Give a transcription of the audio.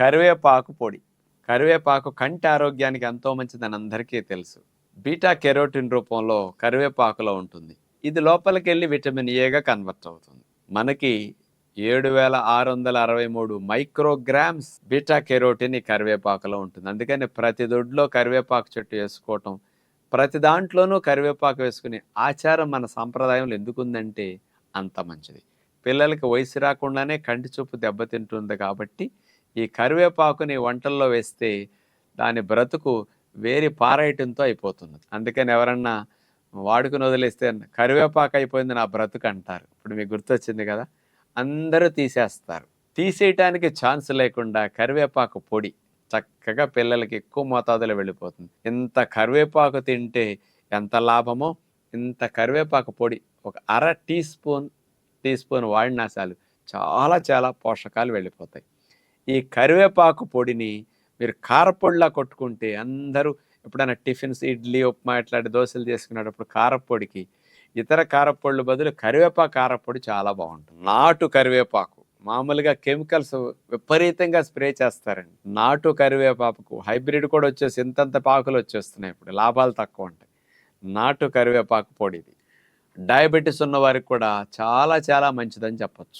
కరివేపాకు పొడి. కరివేపాకు కంటి ఆరోగ్యానికి ఎంతో మంచిదని అందరికీ తెలుసు. బీటా కెరోటిన్ రూపంలో కరివేపాకులో ఉంటుంది. ఇది లోపలికి వెళ్ళి విటమిన్ ఏగా కన్వర్ట్ అవుతుంది. మనకి ఏడు వేల ఆరు వందల అరవై మూడు మైక్రోగ్రామ్స్ బీటా కెరోటిన్ ఈ కరివేపాకులో ఉంటుంది. అందుకని ప్రతి దొడ్లో కరివేపాకు చెట్టు వేసుకోవటం ప్రతి దాంట్లోనూ కరివేపాకు వేసుకునే ఆచారం మన సాంప్రదాయంలో ఎందుకుందంటే అంత మంచిది. పిల్లలకి వయసు రాకుండానే కంటి చూపు దెబ్బతింటుంది కాబట్టి ఈ కరివేపాకుని వంటల్లో వేస్తే దాని బ్రతుకు వేరి పారేయటంతో అయిపోతుంది అందుకని ఎవరన్నా వాడుకుని వదిలేస్తే కరివేపాకు అయిపోయింది నా బ్రతుకు అంటారు. ఇప్పుడు మీకు గుర్తొచ్చింది కదా? అందరూ తీసేస్తారు. తీసేయటానికి ఛాన్స్ లేకుండా కరివేపాకు పొడి చక్కగా పిల్లలకి ఎక్కువ మోతాదులో వెళ్ళిపోతుంది. ఇంత కరివేపాకు తింటే ఎంత లాభమో ఇంత కరివేపాకు పొడి ఒక అర టీ స్పూన్ టీ స్పూన్ వాడినా చాలు. చాలా చాలా పోషకాలు వెళ్ళిపోతాయి. ఈ కరివేపాకు పొడిని మీరు కారపొడిలా కొట్టుకుంటే అందరూ ఎప్పుడైనా టిఫిన్స్ ఇడ్లీ ఉప్మా ఇట్లాంటి దోశలు చేసుకునేటప్పుడు కారపొడికి ఇతర కారపొడుల బదులు కరివేపాకు కారపొడి చాలా బాగుంటుంది. నాటు కరివేపాకు. మామూలుగా కెమికల్స్ విపరీతంగా స్ప్రే చేస్తారండి. నాటు కరివేపాకు హైబ్రిడ్ కూడా వచ్చేసి ఇంతంత పాకులు వచ్చేస్తున్నాయి ఇప్పుడు లాభాలు తక్కువ ఉంటాయి. నాటు కరివేపాకు పొడిది. డయాబెటీస్ ఉన్న వారికి కూడా చాలా చాలా మంచిదని చెప్పొచ్చు.